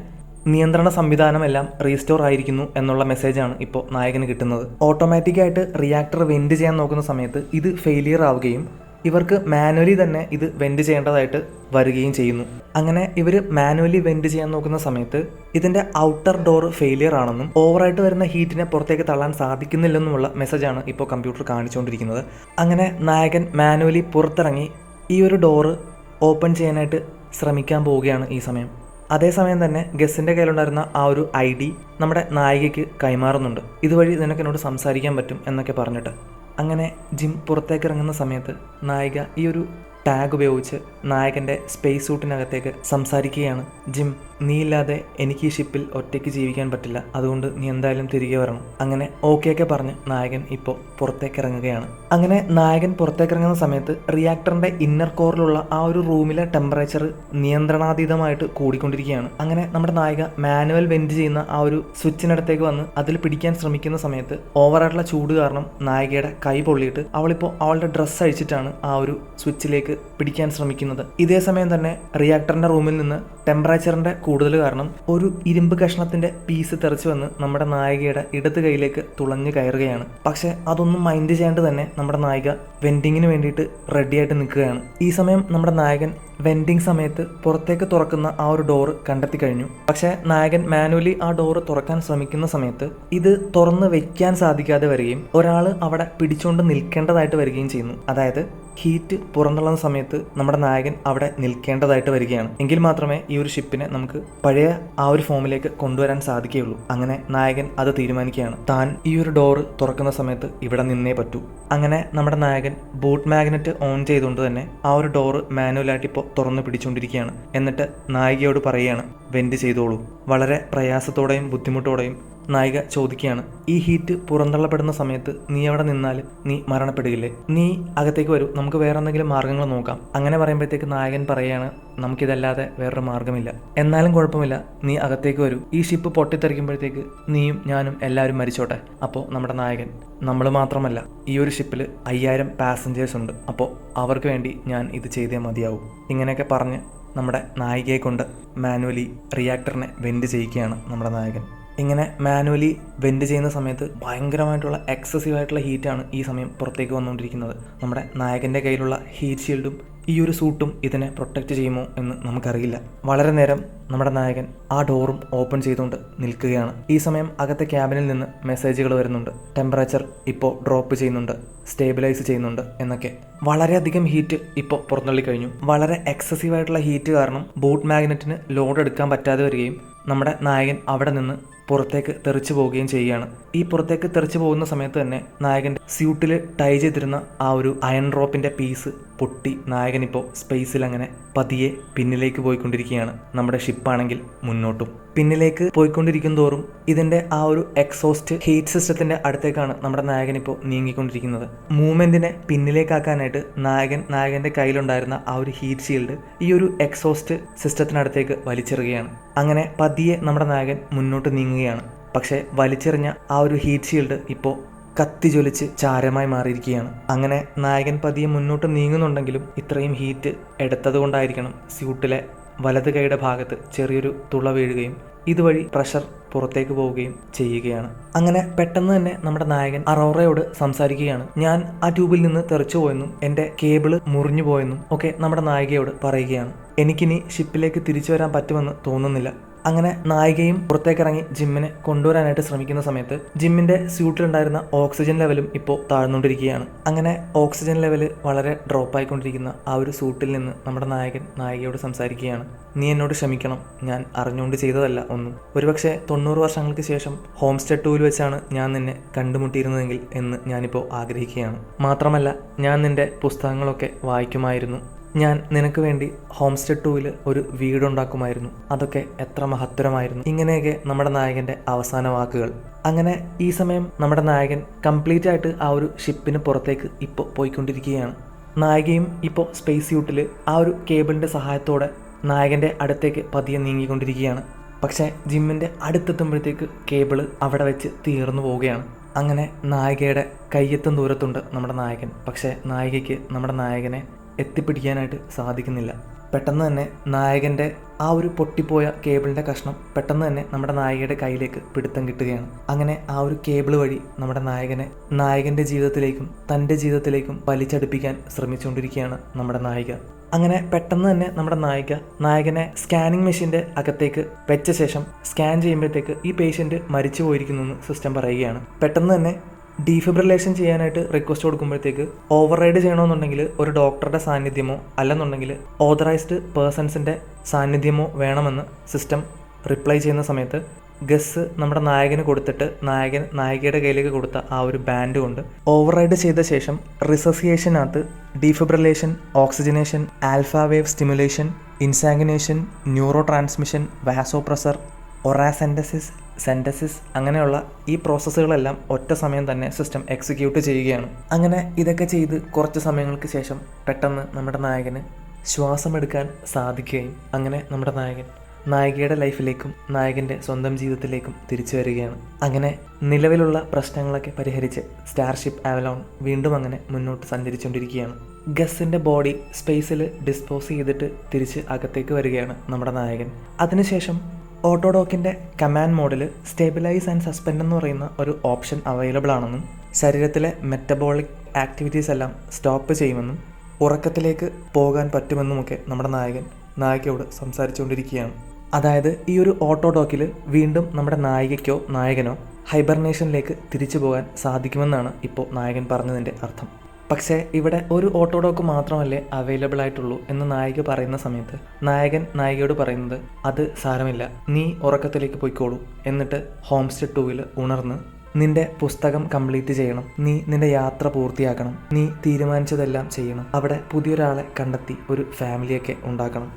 നിയന്ത്രണ സംവിധാനം എല്ലാം റീസ്റ്റോർ ആയിരിക്കുന്നു എന്നുള്ള മെസ്സേജാണ് ഇപ്പോൾ നായകന് കിട്ടുന്നത്. ഓട്ടോമാറ്റിക്കായിട്ട് റിയാക്ടർ വെൻഡ് ചെയ്യാൻ നോക്കുന്ന സമയത്ത് ഇത് ഫെയിലിയർ ആവുകയും ഇവർക്ക് മാനുവലി തന്നെ ഇത് വെൻഡ് ചെയ്യേണ്ടതായിട്ട് വരികയും ചെയ്യുന്നു. അങ്ങനെ ഇവർ മാനുവലി വെൻഡ് ചെയ്യാൻ നോക്കുന്ന സമയത്ത് ഇതിന്റെ ഔട്ടർ ഡോർ ഫെയിലിയർ ആണെന്നും ഓവറായിട്ട് വരുന്ന ഹീറ്റിനെ പുറത്തേക്ക് തള്ളാൻ സാധിക്കുന്നില്ലെന്നുമുള്ള മെസ്സേജാണ് ഇപ്പോൾ കമ്പ്യൂട്ടർ കാണിച്ചുകൊണ്ടിരിക്കുന്നത്. അങ്ങനെ നായകൻ മാനുവലി പുറത്തിറങ്ങി ഈ ഒരു ഡോറ് ഓപ്പൺ ചെയ്യാനായിട്ട് ശ്രമിക്കാൻ പോവുകയാണ് ഈ സമയം. അതേസമയം തന്നെ ഗസ്സിന്റെ കയ്യിലുണ്ടായിരുന്ന ആ ഒരു ഐ ഡി നമ്മുടെ നായികയ്ക്ക് കൈമാറുന്നുണ്ട്. ഇതുവഴി നിനക്ക് എന്നോട് സംസാരിക്കാൻ പറ്റും എന്നൊക്കെ പറഞ്ഞിട്ട്. അങ്ങനെ ജിം പുറത്തേക്ക് ഇറങ്ങുന്ന സമയത്ത് നായിക ഈ ഒരു ടാഗ് ഉപയോഗിച്ച് നായകന്റെ സ്പേസ് സൂട്ടിനകത്തേക്ക് സംസാരിക്കുകയാണ്. ജിം നീ ഇല്ലാതെ എനിക്ക് ഈ ഷിപ്പിൽ ഒറ്റയ്ക്ക് ജീവിക്കാൻ പറ്റില്ല. അതുകൊണ്ട് നീ എന്തായാലും തിരികെ വരണം. അങ്ങനെ ഓക്കെ ഒക്കെ പറഞ്ഞ് നായകൻ ഇപ്പോൾ പുറത്തേക്ക് ഇറങ്ങുകയാണ് അങ്ങനെ നായകൻ പുറത്തേക്ക് ഇറങ്ങുന്ന സമയത്ത് റിയാക്ടറിന്റെ ഇന്നർ കോറിലുള്ള ആ ഒരു റൂമിലെ ടെമ്പറേച്ചർ നിയന്ത്രണാതീതമായിട്ട് കൂടിക്കൊണ്ടിരിക്കുകയാണ്. അങ്ങനെ നമ്മുടെ നായിക മാനുവൽ വെൻഡ് ചെയ്യുന്ന ആ ഒരു സ്വിച്ചിനടുത്തേക്ക് വന്ന് അതിൽ പിടിക്കാൻ ശ്രമിക്കുന്ന സമയത്ത് ഓവറായിട്ടുള്ള ചൂട് കാരണം നായികയുടെ കൈ പൊള്ളിയിട്ട് അവളിപ്പോൾ അവളുടെ ഡ്രസ്സ് അഴിച്ചിട്ടാണ് ആ ഒരു സ്വിച്ചിലേക്ക് പിടിക്കാൻ ശ്രമിക്കുന്നത്. ഇതേ സമയം തന്നെ റിയാക്ടറിന്റെ റൂമിൽ നിന്ന് ടെമ്പറേച്ചറിന്റെ കൂടുതൽ കാരണം ഒരു ഇരുമ്പ് കഷ്ണത്തിന്റെ പീസ് തെറിച്ചു വന്ന് നമ്മുടെ നായികയുടെ ഇടത് കൈയിലേക്ക് തുളഞ്ഞു കയറുകയാണ്. പക്ഷെ അതൊന്നും മൈൻഡ് ചെയ്യാണ്ട് തന്നെ നമ്മുടെ നായിക വെൻഡിങ്ങിന് വേണ്ടിയിട്ട് റെഡിയായിട്ട് നിൽക്കുകയാണ്. ഈ സമയം നമ്മുടെ നായകൻ വെൻഡിങ് സമയത്ത് പുറത്തേക്ക് തുറക്കുന്ന ആ ഒരു ഡോറ് കണ്ടെത്തി കഴിഞ്ഞു. പക്ഷെ നായകൻ മാനുവലി ആ ഡോറ് തുറക്കാൻ ശ്രമിക്കുന്ന സമയത്ത് ഇത് തുറന്ന് വെക്കാൻ സാധിക്കാതെ വരികയും ഒരാൾ അവിടെ പിടിച്ചുകൊണ്ട് നിൽക്കേണ്ടതായിട്ട് വരികയും ചെയ്യുന്നു. അതായത് ഹീറ്റ് പുറന്തള്ളുന്ന സമയത്ത് നമ്മുടെ നായകൻ അവിടെ നിൽക്കേണ്ടതായിട്ട് വരികയാണ്. എങ്കിൽ മാത്രമേ ഈ ഒരു ഷിപ്പിനെ നമുക്ക് പഴയ ആ ഒരു ഫോമിലേക്ക് കൊണ്ടുവരാൻ സാധിക്കുകയുള്ളൂ. അങ്ങനെ നായകൻ അത് തീരുമാനിക്കുകയാണ്. താൻ ഈ ഒരു ഡോറ് തുറക്കുന്ന സമയത്ത് ഇവിടെ നിന്നേ പറ്റൂ. അങ്ങനെ നമ്മുടെ നായകൻ ബൂട്ട് മാഗ്നറ്റ് ഓൺ ചെയ്തുകൊണ്ട് തന്നെ ആ ഒരു ഡോറ് മാനുവലായിട്ട് ഇപ്പോൾ തുറന്നു പിടിച്ചുകൊണ്ടിരിക്കുകയാണ്. എന്നിട്ട് നായികയോട് പറയുകയാണ് വെന്റ് ചെയ്തോളൂ. വളരെ പ്രയാസത്തോടെയും ബുദ്ധിമുട്ടോടെയും നായിക ചോദിക്കുകയാണ് ഈ ഹീറ്റ് പുറന്തള്ളപ്പെടുന്ന സമയത്ത് നീ അവിടെ നിന്നാൽ നീ മരണപ്പെടുകയില്ലേ? നീ അകത്തേക്ക് വരൂ നമുക്ക് വേറെ എന്തെങ്കിലും മാർഗങ്ങൾ നോക്കാം. അങ്ങനെ പറയുമ്പോഴത്തേക്ക് നായകൻ പറയുകയാണ് നമുക്കിതല്ലാതെ വേറൊരു മാർഗമില്ല. എന്നാലും കുഴപ്പമില്ല നീ അകത്തേക്ക് വരൂ. ഈ ഷിപ്പ് പൊട്ടിത്തെറിക്കുമ്പോഴത്തേക്ക് നീയും ഞാനും എല്ലാവരും മരിച്ചോട്ടെ. അപ്പോൾ നമ്മുടെ നായകൻ നമ്മൾ മാത്രമല്ല ഈ ഒരു ഷിപ്പിൽ അയ്യായിരം പാസഞ്ചേഴ്സ് ഉണ്ട്. അപ്പോൾ അവർക്ക് വേണ്ടി ഞാൻ ഇത് ചെയ്തേ മതിയാവും. ഇങ്ങനെയൊക്കെ പറഞ്ഞ് നമ്മുടെ നായികയെ കൊണ്ട് മാനുവലി റിയാക്ടറിനെ വെൻഡ് ചെയ്യിക്കുകയാണ് നമ്മുടെ നായകൻ. ഇങ്ങനെ മാനുവലി വെൻഡ് ചെയ്യുന്ന സമയത്ത് ഭയങ്കരമായിട്ടുള്ള എക്സസീവ് ആയിട്ടുള്ള ഹീറ്റാണ് ഈ സമയം പുറത്തേക്ക് വന്നുകൊണ്ടിരിക്കുന്നത്. നമ്മുടെ നായകന്റെ കയ്യിലുള്ള ഹീറ്റ് ഷീൽഡും ഈ ഒരു സൂട്ടും ഇതിനെ പ്രൊട്ടക്റ്റ് ചെയ്യുമോ എന്ന് നമുക്കറിയില്ല. വളരെ നേരം നമ്മുടെ നായകൻ ആ ഡോറും ഓപ്പൺ ചെയ്തുകൊണ്ട് നിൽക്കുകയാണ്. ഈ സമയം അകത്തെ ക്യാബിനിൽ നിന്ന് മെസ്സേജുകൾ വരുന്നുണ്ട്. ടെമ്പറേച്ചർ ഇപ്പോൾ ഡ്രോപ്പ് ചെയ്യുന്നുണ്ട് സ്റ്റേബിലൈസ് ചെയ്യുന്നുണ്ട് എന്നൊക്കെ. വളരെയധികം ഹീറ്റ് ഇപ്പോൾ പുറന്തള്ളി കഴിഞ്ഞു വളരെ എക്സസീവ് ആയിട്ടുള്ള ഹീറ്റ് കാരണം ബോട്ട് മാഗ്നറ്റിന് ലോഡ് എടുക്കാൻ പറ്റാതെ വരികയും നമ്മുടെ നായകൻ അവിടെ നിന്ന് പുറത്തേക്ക് തെറിച്ചു പോവുകയും ചെയ്യുകയാണ്. ഈ പുറത്തേക്ക് തെറിച്ചു പോകുന്ന സമയത്ത് തന്നെ നായകന്റെ സ്യൂട്ടിൽ ടൈ ചെയ്തിരുന്ന ആ ഒരു അയൺ റോപ്പിന്റെ പീസ് പൊട്ടി നായകനിപ്പോൾ സ്പേസിൽ അങ്ങനെ പതിയെ പിന്നിലേക്ക് പോയിക്കൊണ്ടിരിക്കുകയാണ് നമ്മുടെ ഷിപ്പാണെങ്കിൽ മുന്നോട്ടും. പിന്നിലേക്ക് പോയിക്കൊണ്ടിരിക്കും തോറും ഇതിന്റെ ആ ഒരു എക്സോസ്റ്റ് ഹീറ്റ് സിസ്റ്റത്തിന്റെ അടുത്തേക്കാണ് നമ്മുടെ നായകനിപ്പോൾ നീങ്ങിക്കൊണ്ടിരിക്കുന്നത്. മൂവ്മെന്റിനെ പിന്നിലേക്കാക്കാനായിട്ട് നായകൻ നായകന്റെ കയ്യിലുണ്ടായിരുന്ന ആ ഒരു ഹീറ്റ് ഷീൽഡ് ഈ ഒരു എക്സോസ്റ്റ് സിസ്റ്റത്തിനടുത്തേക്ക് വലിച്ചെറുകയാണ് അങ്ങനെ പതിയെ നമ്മുടെ നായകൻ മുന്നോട്ട് നീങ്ങുകയാണ്. പക്ഷേ വലിച്ചെറിഞ്ഞ ആ ഒരു ഹീറ്റ് ഷീൽഡ് ഇപ്പോൾ കത്തി ജ്വലിച്ച് ചാരമായി മാറിയിരിക്കുകയാണ്. അങ്ങനെ നായകൻ പതിയെ മുന്നോട്ട് നീങ്ങുന്നുണ്ടെങ്കിലും ഇത്രയും ഹീറ്റ് എടുത്തത് കൊണ്ടായിരിക്കണം സ്യൂട്ടിലെ വലത് കൈയുടെ ഭാഗത്ത് ചെറിയൊരു തുള വീഴുകയും ഇതുവഴി പ്രഷർ പുറത്തേക്ക് പോവുകയും ചെയ്യുകയാണ്. അങ്ങനെ പെട്ടെന്ന് തന്നെ നമ്മുടെ നായകൻ അറോറയോട് സംസാരിക്കുകയാണ്. ഞാൻ ആ ട്യൂബിൽ നിന്ന് തെറിച്ചു പോയെന്നും എന്റെ കേബിൾ മുറിഞ്ഞു പോയെന്നും ഒക്കെ നമ്മുടെ നായികയോട് പറയുകയാണ്. എനിക്കിനി ഷിപ്പിലേക്ക് തിരിച്ചു വരാൻ പറ്റുമെന്ന് തോന്നുന്നില്ല. അങ്ങനെ നായികയും പുറത്തേക്ക് ഇറങ്ങി ജിമ്മിനെ കൊണ്ടുവരാനായിട്ട് ശ്രമിക്കുന്ന സമയത്ത് ജിമ്മിന്റെ സ്യൂട്ടിലുണ്ടായിരുന്ന ഓക്സിജൻ ലെവലും ഇപ്പോൾ താഴ്ന്നുകൊണ്ടിരിക്കുകയാണ്. അങ്ങനെ ഓക്സിജൻ ലെവൽ വളരെ ഡ്രോപ്പ് ആയിക്കൊണ്ടിരിക്കുന്ന ആ ഒരു സൂട്ടിൽ നിന്ന് നമ്മുടെ നായകൻ നായികയോട് സംസാരിക്കുകയാണ്. നീ എന്നോട് ക്ഷമിക്കണം ഞാൻ അറിഞ്ഞുകൊണ്ട് ചെയ്തതല്ല ഒന്നും. ഒരുപക്ഷെ തൊണ്ണൂറ് വർഷങ്ങൾക്ക് ശേഷം ഹോം സ്റ്റേ ടൂവിൽ വെച്ചാണ് ഞാൻ നിന്നെ കണ്ടുമുട്ടിയിരുന്നതെങ്കിൽ എന്ന് ഞാനിപ്പോൾ ആഗ്രഹിക്കുകയാണ്. മാത്രമല്ല ഞാൻ നിന്റെ പുസ്തകങ്ങളൊക്കെ വായിക്കുമായിരുന്നു. ഞാൻ നിനക്ക് വേണ്ടി ഹോം സ്റ്റേ ടൂവിൽ ഒരു വീടുണ്ടാക്കുമായിരുന്നു. അതൊക്കെ എത്ര മഹത്തരമായിരുന്നു. ഇങ്ങനെയൊക്കെ നമ്മുടെ നായകന്റെ അവസാന വാക്കുകൾ. അങ്ങനെ ഈ സമയം നമ്മുടെ നായകൻ കംപ്ലീറ്റ് ആയിട്ട് ആ ഒരു ഷിപ്പിന് പുറത്തേക്ക് ഇപ്പോൾ പോയിക്കൊണ്ടിരിക്കുകയാണ്. നായികയും ഇപ്പോൾ സ്പേസ് സ്യൂട്ടിൽ ആ ഒരു കേബിളിന്റെ സഹായത്തോടെ നായകന്റെ അടുത്തേക്ക് പതിയെ നീങ്ങിക്കൊണ്ടിരിക്കുകയാണ്. പക്ഷേ ജിമ്മിന്റെ അടുത്തെത്തുമ്പോഴത്തേക്ക് കേബിൾ അവിടെ വെച്ച് തീർന്നു പോവുകയാണ്. അങ്ങനെ നായികയുടെ കയ്യെത്തും ദൂരത്തുണ്ട് നമ്മുടെ നായകൻ. പക്ഷേ നായികയ്ക്ക് നമ്മുടെ നായകനെ എത്തിപ്പിടിക്കാനായിട്ട് സാധിക്കുന്നില്ല. പെട്ടെന്ന് തന്നെ നായകന്റെ ആ ഒരു പൊട്ടിപ്പോയ കേബിളിന്റെ കഷ്ണം പെട്ടെന്ന് തന്നെ നമ്മുടെ നായികയുടെ കയ്യിലേക്ക് പിടുത്തം കിട്ടുകയാണ്. അങ്ങനെ ആ ഒരു കേബിൾ വഴി നമ്മുടെ നായകനെ നായകന്റെ ജീവിതത്തിലേക്കും തന്റെ ജീവിതത്തിലേക്കും വലിച്ചടുപ്പിക്കാൻ ശ്രമിച്ചുകൊണ്ടിരിക്കുകയാണ് നമ്മുടെ നായിക. അങ്ങനെ പെട്ടെന്ന് തന്നെ നമ്മുടെ നായിക നായകനെ സ്കാനിങ് മെഷീന്റെ അകത്തേക്ക് വെച്ച ശേഷം സ്കാൻ ചെയ്യുമ്പോഴത്തേക്ക് ഈ പേഷ്യന്റ് മരിച്ചു പോയിരിക്കുന്നു എന്ന് സിസ്റ്റം പറയുകയാണ്. പെട്ടെന്ന് തന്നെ ഡീഫിബ്രിലേഷൻ ചെയ്യാനായിട്ട് റിക്വസ്റ്റ് കൊടുക്കുമ്പോഴത്തേക്ക് ഓവർ റൈഡ് ചെയ്യണമെന്നുണ്ടെങ്കിൽ ഒരു ഡോക്ടറുടെ സാന്നിധ്യമോ അല്ലെന്നുണ്ടെങ്കിൽ ഓതറൈസ്ഡ് പേഴ്സൺസിന്റെ സാന്നിധ്യമോ വേണമെന്ന് സിസ്റ്റം റിപ്ലൈ ചെയ്യുന്ന സമയത്ത് ഗസ് നമ്മുടെ നായകന് കൊടുത്തിട്ട് നായകൻ നായികയുടെ കയ്യിലേക്ക് കൊടുത്ത ആ ഒരു ബാൻഡ് കൊണ്ട് ഓവർ റൈഡ് ചെയ്ത ശേഷം റിസസിയേഷനകത്ത് defibrillation oxygenation alpha wave stimulation exsanguination neuro transmission vasopressor thoracentesis centesis അങ്ങനെയുള്ള ഈ പ്രോസസ്സുകളെല്ലാം ഒറ്റ സമയം തന്നെ സിസ്റ്റം എക്സിക്യൂട്ട് ചെയ്യുകയാണ്. അങ്ങനെ ഇതൊക്കെ ചെയ്ത് കുറച്ച് സമയങ്ങൾക്ക് ശേഷം പെട്ടെന്ന് നമ്മുടെ നായകന് ശ്വാസമെടുക്കാൻ സാധിക്കുകയും അങ്ങനെ നമ്മുടെ നായകൻ നായികയുടെ ലൈഫിലേക്കും നായകന്റെ സ്വന്തം ജീവിതത്തിലേക്കും തിരിച്ചു വരികയാണ്. അങ്ങനെ നിലവിലുള്ള പ്രശ്നങ്ങളൊക്കെ പരിഹരിച്ച് സ്റ്റാർഷിപ്പ് ആവലോൺ വീണ്ടും അങ്ങനെ മുന്നോട്ട് സഞ്ചരിച്ചുകൊണ്ടിരിക്കുകയാണ്. ഗസിന്റെ ബോഡി സ്പേസിൽ ഡിസ്പോസ് ചെയ്തിട്ട് തിരിച്ച് അകത്തേക്ക് വരികയാണ് നമ്മുടെ നായകൻ. അതിനുശേഷം ഓട്ടോഡോക്കിന്റെ കമാൻഡ് മോഡിൽ സ്റ്റേബിലൈസ് ആൻഡ് സസ്പെൻഡ് എന്ന് പറയുന്ന ഒരു ഓപ്ഷൻ അവൈലബിൾ ആണെന്നും ശരീരത്തിലെ മെറ്റബോളിക് ആക്ടിവിറ്റീസ് എല്ലാം സ്റ്റോപ്പ് ചെയ്യുമെന്നും ഉറക്കത്തിലേക്ക് പോകാൻ പറ്റുമെന്നുമൊക്കെ നമ്മുടെ നായകൻ നായികയോട് സംസാരിച്ചുകൊണ്ടിരിക്കുകയാണ്. അതായത് ഈ ഒരു ഓട്ടോഡോക്കിൽ വീണ്ടും നമ്മുടെ നായികയ്ക്കോ നായകനോ ഹൈബർനേഷനിലേക്ക് തിരിച്ചു പോകാൻ സാധിക്കുമെന്നാണ് ഇപ്പോൾ നായകൻ പറഞ്ഞതിന്റെ അർത്ഥം. പക്ഷേ ഇവിടെ ഒരു ഓട്ടോഡോക്ക് മാത്രമല്ലേ അവൈലബിൾ ആയിട്ടുള്ളൂ എന്ന് നായിക പറയുന്ന സമയത്ത് നായകൻ നായികയോട് പറയുന്നത് അത് സാരമില്ല നീ ഉറക്കത്തിലേക്ക് പോയിക്കോളൂ എന്നിട്ട് ഹോം സ്റ്റേ ടൂവിൽ ഉണർന്ന് നിന്റെ പുസ്തകം കംപ്ലീറ്റ് ചെയ്യണം നീ നിന്റെ യാത്ര പൂർത്തിയാക്കണം നീ തീരുമാനിച്ചതെല്ലാം ചെയ്യണം അവിടെ പുതിയൊരാളെ കണ്ടെത്തി ഒരു ഫാമിലിയൊക്കെ ഉണ്ടാക്കണം.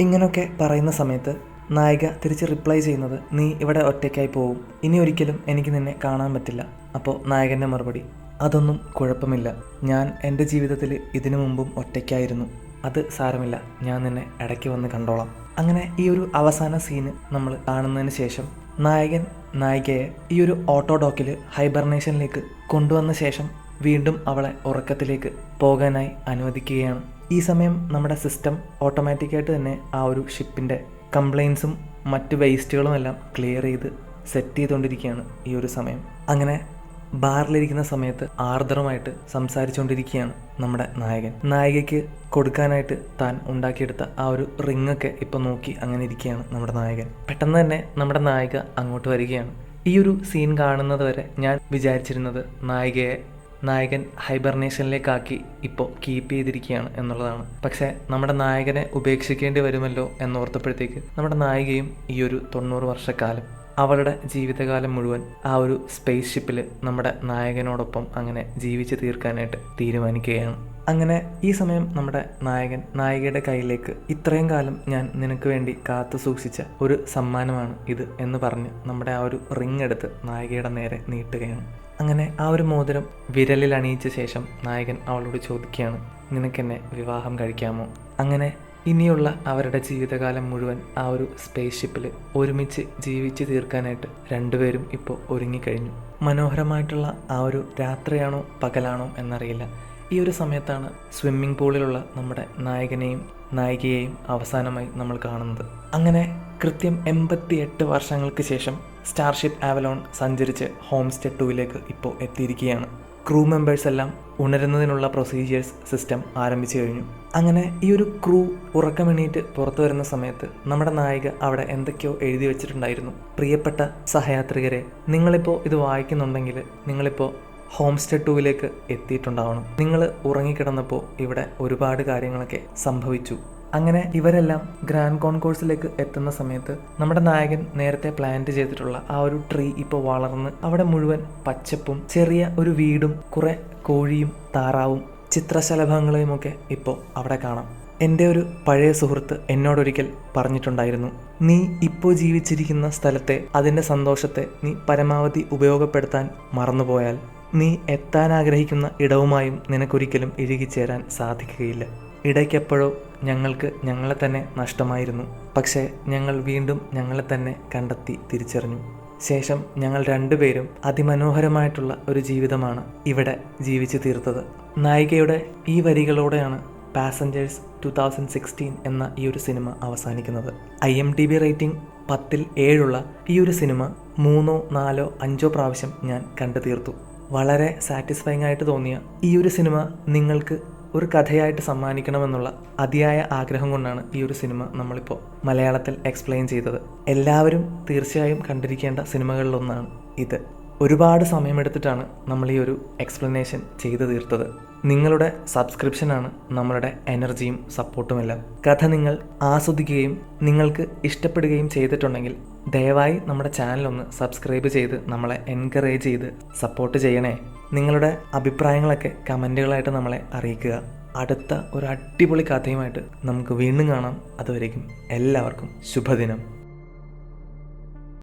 ഇങ്ങനെയൊക്കെ പറയുന്ന സമയത്ത് നായിക തിരിച്ച് റിപ്ലൈ ചെയ്യുന്നത് നീ ഇവിടെ ഒറ്റയ്ക്കായി പോവും ഇനി ഒരിക്കലും എനിക്ക് നിന്നെ കാണാൻ പറ്റില്ല. അപ്പോൾ നായകന്റെ മറുപടി അതൊന്നും കുഴപ്പമില്ല. ഞാൻ എന്റെ ജീവിതത്തിൽ ഇതിനു മുമ്പും ഒറ്റയ്ക്കായിരുന്നു. അത് സാരമില്ല. ഞാൻ നിന്നെ ഇടയ്ക്ക് വന്ന് കണ്ടോളാം. അങ്ങനെ ഈ ഒരു അവസാന സീന് നമ്മൾ കാണുന്നതിന് ശേഷം നായകൻ നായികയെ ഈ ഒരു ഓട്ടോ ഡോക്കിൽ ഹൈബർനേഷനിലേക്ക് കൊണ്ടുവന്ന ശേഷം വീണ്ടും അവളെ ഉറക്കത്തിലേക്ക് പോകാനായി അനുവദിക്കുകയാണ്. ഈ സമയം നമ്മുടെ സിസ്റ്റം ഓട്ടോമാറ്റിക്കായിട്ട് തന്നെ ആ ഒരു ഷിപ്പിന്റെ കംപ്ലയിൻസും മറ്റ് വേസ്റ്റുകളും എല്ലാം ക്ലിയർ ചെയ്ത് സെറ്റ് ചെയ്തുകൊണ്ടിരിക്കുകയാണ് ഈ ഒരു സമയം. അങ്ങനെ ബാറിലിരിക്കുന്ന സമയത്ത് ആർദ്രമായിട്ട് സംസാരിച്ചുകൊണ്ടിരിക്കുകയാണ് നമ്മുടെ നായകൻ. നായികയ്ക്ക് കൊടുക്കാനായിട്ട് താൻ ഉണ്ടാക്കിയെടുത്ത ആ ഒരു റിങ്ങൊക്കെ ഇപ്പം നോക്കി അങ്ങനെ ഇരിക്കുകയാണ് നമ്മുടെ നായകൻ. പെട്ടെന്ന് തന്നെ നമ്മുടെ നായിക അങ്ങോട്ട് വരികയാണ്. ഈ ഒരു സീൻ കാണുന്നത് വരെ ഞാൻ വിചാരിച്ചിരുന്നത് നായികയെ നായകൻ ഹൈബർനേഷനിലേക്കാക്കി ഇപ്പോൾ കീപ്പ് ചെയ്തിരിക്കുകയാണ് എന്നുള്ളതാണ്. പക്ഷേ നമ്മുടെ നായകനെ ഉപേക്ഷിക്കേണ്ടി വരുമല്ലോ എന്നോർത്തപ്പോഴത്തേക്ക് നമ്മുടെ നായികയും ഈ ഒരു തൊണ്ണൂറ് വർഷക്കാലം അവളുടെ ജീവിതകാലം മുഴുവൻ ആ ഒരു സ്പേസ് ഷിപ്പിൽ നമ്മുടെ നായകനോടൊപ്പം അങ്ങനെ ജീവിച്ച് തീർക്കാനായിട്ട് തീരുമാനിക്കുകയാണ്. അങ്ങനെ ഈ സമയം നമ്മുടെ നായകൻ നായികയുടെ കയ്യിലേക്ക് ഇത്രയും കാലം ഞാൻ നിനക്ക് വേണ്ടി കാത്തു സൂക്ഷിച്ച ഒരു സമ്മാനമാണ് ഇത് എന്ന് പറഞ്ഞ് നമ്മുടെ ആ ഒരു റിങ് എടുത്ത് നായികയുടെ നേരെ നീട്ടുകയാണ്. അങ്ങനെ ആ ഒരു മോതിരം വിരലിൽ അണിയിച്ച ശേഷം നായകൻ അവളോട് ചോദിക്കുകയാണ് നിനക്കെന്നെ വിവാഹം കഴിക്കാമോ? അങ്ങനെ ഇനിയുള്ള അവരുടെ ജീവിതകാലം മുഴുവൻ ആ ഒരു സ്പേസ് ഷിപ്പിൽ ഒരുമിച്ച് ജീവിച്ച് തീർക്കാനായിട്ട് രണ്ടുപേരും ഇപ്പോൾ ഒരുങ്ങിക്കഴിഞ്ഞു. മനോഹരമായിട്ടുള്ള ആ ഒരു രാത്രിയാണോ പകലാണോ എന്നറിയില്ല. ഈ ഒരു സമയത്താണ് സ്വിമ്മിംഗ് പൂളിലുള്ള നമ്മുടെ നായകനെയും നായികയെയും അവസാനമായി നമ്മൾ കാണുന്നത്. അങ്ങനെ കൃത്യം എൺപത്തി എട്ട് വർഷങ്ങൾക്ക് ശേഷം സ്റ്റാർഷിപ്പ് ആവലോൺ സഞ്ചരിച്ച് ഹോം സ്റ്റേ ടൂവിലേക്ക് ഇപ്പോൾ എത്തിയിരിക്കുകയാണ്. ക്രൂ മെമ്പേഴ്സ് എല്ലാം ഉണരുന്നതിനുള്ള പ്രൊസീജിയേഴ്സ് സിസ്റ്റം ആരംഭിച്ചു കഴിഞ്ഞു. അങ്ങനെ ഈ ഒരു ക്രൂ ഉറക്കമെണീറ്റ് പുറത്തു വരുന്ന സമയത്ത് നമ്മുടെ നായിക അവിടെ എന്തൊക്കെയോ എഴുതി വെച്ചിട്ടുണ്ടായിരുന്നു. പ്രിയപ്പെട്ട സഹയാത്രികരെ നിങ്ങളിപ്പോൾ ഇത് വായിക്കുന്നുണ്ടെങ്കിൽ നിങ്ങളിപ്പോൾ ഹോം സ്റ്റേ ടൂവിലേക്ക് എത്തിയിട്ടുണ്ടാവണം. നിങ്ങൾ ഉറങ്ങിക്കിടന്നപ്പോൾ ഇവിടെ ഒരുപാട് കാര്യങ്ങളൊക്കെ സംഭവിച്ചു. അങ്ങനെ ഇവരെല്ലാം ഗ്രാൻഡ് കോൺകോഴ്സിലേക്ക് എത്തുന്ന സമയത്ത് നമ്മുടെ നായകൻ നേരത്തെ പ്ലാന്റ് ചെയ്തിട്ടുള്ള ആ ഒരു ട്രീ ഇപ്പോൾ വളർന്ന് അവിടെ മുഴുവൻ പച്ചപ്പും ചെറിയ ഒരു വീടും കുറെ കോഴിയും താറാവും ചിത്രശലഭങ്ങളെയും ഒക്കെ ഇപ്പോൾ അവിടെ കാണാം. എന്റെ ഒരു പഴയ സുഹൃത്ത് എന്നോടൊരിക്കൽ പറഞ്ഞിട്ടുണ്ടായിരുന്നു നീ ഇപ്പോൾ ജീവിച്ചിരിക്കുന്ന സ്ഥലത്തെ അതിന്റെ സന്തോഷത്തെ നീ പരമാവധി ഉപയോഗപ്പെടുത്താൻ മറന്നുപോയാൽ നീ എത്താൻ ആഗ്രഹിക്കുന്ന ഇടവുമായും നിനക്കൊരിക്കലും ഇഴുകിച്ചേരാൻ സാധിക്കുകയില്ല. ഇടയ്ക്കെപ്പോഴോ ഞങ്ങൾക്ക് ഞങ്ങളെ തന്നെ നഷ്ടമായിരുന്നു. പക്ഷേ ഞങ്ങൾ വീണ്ടും ഞങ്ങളെ തന്നെ കണ്ടെത്തി തിരിച്ചറിഞ്ഞു. ശേഷം ഞങ്ങൾ രണ്ടുപേരും അതിമനോഹരമായിട്ടുള്ള ഒരു ജീവിതമാണ് ഇവിടെ ജീവിച്ചു തീർത്തത്. നായികയുടെ ഈ വരികളോടെയാണ് പാസഞ്ചേഴ്സ് ടു തൗസൻഡ് സിക്സ്റ്റീൻ എന്ന ഈ ഒരു സിനിമ അവസാനിക്കുന്നത്. I M D B rating പത്തിൽ ഏഴുള്ള ഈ ഒരു സിനിമ മൂന്നോ നാലോ അഞ്ചോ പ്രാവശ്യം ഞാൻ കണ്ടു തീർത്തു വളരെ സാറ്റിസ്ഫൈങ് ആയിട്ട് തോന്നിയ ഈ ഒരു സിനിമ നിങ്ങൾക്ക് ഒരു കഥയായിട്ട് സമ്മാനിക്കണമെന്നുള്ള അതിയായ ആഗ്രഹം കൊണ്ടാണ് ഈ ഒരു സിനിമ നമ്മളിപ്പോൾ മലയാളത്തിൽ എക്സ്പ്ലെയിൻ ചെയ്തത്. എല്ലാവരും തീർച്ചയായും കണ്ടിരിക്കേണ്ട സിനിമകളിലൊന്നാണ് ഇത്. ഒരുപാട് സമയമെടുത്തിട്ടാണ് നമ്മൾ ഈ ഒരു എക്സ്പ്ലനേഷൻ ചെയ്തു തീർത്തത്. നിങ്ങളുടെ സബ്സ്ക്രിപ്ഷനാണ് നമ്മളുടെ എനർജിയും സപ്പോർട്ടുമെല്ലാം കഥ നിങ്ങൾ ആസ്വദിക്കുകയും നിങ്ങൾക്ക് ഇഷ്ടപ്പെടുകയും ചെയ്തിട്ടുണ്ടെങ്കിൽ ദയവായി നമ്മുടെ ചാനൽ ഒന്ന് സബ്സ്ക്രൈബ് ചെയ്ത് നമ്മളെ എൻകറേജ് ചെയ്ത് സപ്പോർട്ട് ചെയ്യണേ. നിങ്ങളുടെ അഭിപ്രായങ്ങളൊക്കെ കമന്റുകളായിട്ട് നമ്മളെ അറിയിക്കുക. അടുത്ത ഒരു അടിപൊളി കഥയുമായിട്ട് നമുക്ക് വീണ്ടും കാണാം. അതുവരേക്കും എല്ലാവർക്കും ശുഭദിനം.